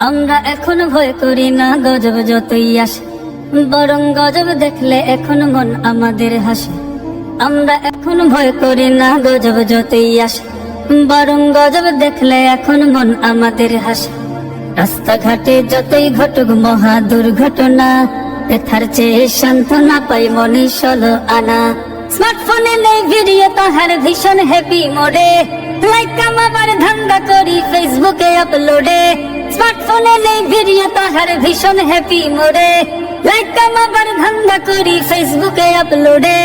আমরা এখন ভয় করি না, গজব যতই আসে। বরং গজব দেখলে এখন মন আমাদের হাসে। আমরা এখন ভয় করি না, গজব যতই আসে। বরং গজব দেখলে এখন মন আমাদের হাসে। রাস্তাঘাটে যতই ঘটুক মহা দুর্ঘটনা, ব্যথার চেয়ে সান্ত্বনা পাই মনে সলো আনা। স্মার্টফোনে নেই ভিডিও, তাহার ভীষণ হ্যাপি মোডে লাইক কামাবার ধান্দা করি ফেসবুকে আপলোডে স্মার্টফোনে নেই ভিডিও, তাহার ভীষণ হ্যাপি মোডে লাইক কামাবার ধান্দা করি ফেসবুকে আপলোডে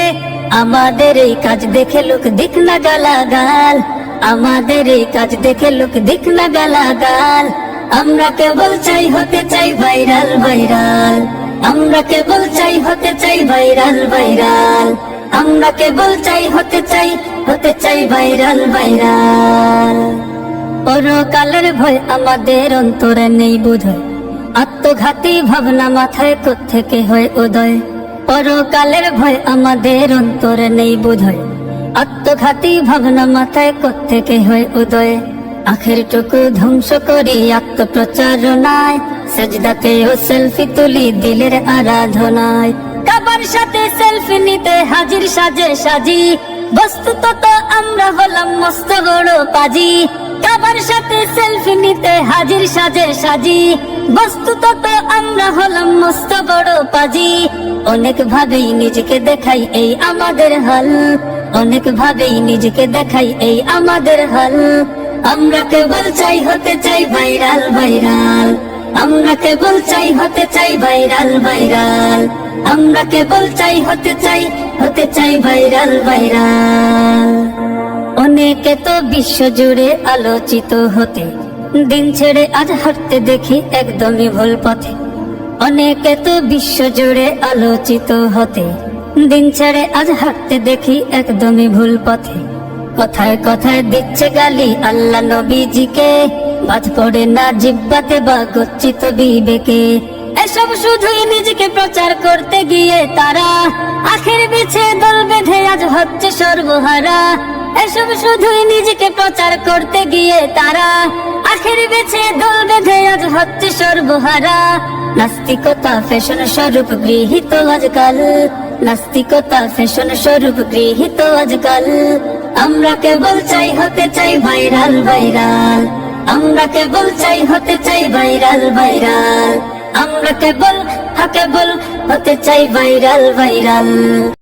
আমাদের এই কাজ দেখে লোক দিক না গালাগাল। আমাদের এই কাজ দেখে লোক দিক না গালাগাল। আমরা কেবল চাই হতে চাই ভাইরাল ভাইরাল আমরা কেবল চাই হতে চাই ভাইরাল ভাইরাল আমরা কেবল চাই হতে চাই হতে চাই ভাইরাল ভাইরাল পরকালের ভয় আমাদের অন্তরে নেই বোধহয়। আত্মঘাতী ভাবনা মাথায় থেকে হয় উদয়। পরকালের ভয় আমাদের অন্তরে নেই বোধহয়। আত্মঘাতী ভাবনা মাথায় থেকে হয় উদয়। আখের টুকু ধ্বংস করি আত্মপ্রচারণায়। ও সেলফি তুলি দিলের আরাধনায়। কাবার সাথে সেলফি নিতে হাজির সাজে সাজি। বস্তুত আমরা হলাম মস্ত বড় পাজি। কাবার সাথে সেলফি নিতে হাজির সাজে সাজি। বস্তুত তো আমরা হলাম মস্ত বড় পাজি। অনেক ভাবেই নিজেকে দেখাই এই আমাদের হাল। অনেক ভাবেই নিজেকে দেখাই এই আমাদের হাল। আমরা কেবল চাই হতে চাই ভাইরাল ভাইরাল। আমরা কেবল চাই হতে চাই ভাইরাল ভাইরাল। আমরা কেবল চাই হতে চাই হতে চাই ভাইরাল ভাইরাল। অনেকে তো বিশ্ব জুড়ে আলোচিত হতে। দিন ছেড়ে আজ হাঁটতে দেখি একদমই ভুল পথে। অনেকে তো বিশ্ব জুড়ে আলোচিত হতে। দিন ছেড়ে আজ হাঁটতে দেখি একদমই ভুল পথে। কথায় কথায় দিচ্ছে গালি আল্লাহ নবীজিকে। বাদ পড়ে না জিব্বাতে বা গচ্ছিত বিবেকে। এসব শুধুই নিজেকে প্রচার করতে গিয়ে তারা আখের বিছে দল বেঁধে আজ হচ্ছে সর্বহারা এসব শুধুই নিজেকে প্রচার করতে গিয়ে তারা। আখের বেছে দল বেঁধে আজ হচ্ছে সর্বহারা নাস্তিকতা ফ্যাশন স্বরূপ গৃহীত আজকাল। নাস্তিকতা ফ্যাশন স্বরূপ গৃহীত আজকাল। আমরা কেবল চাই হতে চাই ভাইরাল ভাইরাল। আমরা কেবল চাই হতে চাই ভাইরাল ভাইরাল। আমরা কেবল, হা কেবল হতে চাই ভাইরাল ভাইরাল।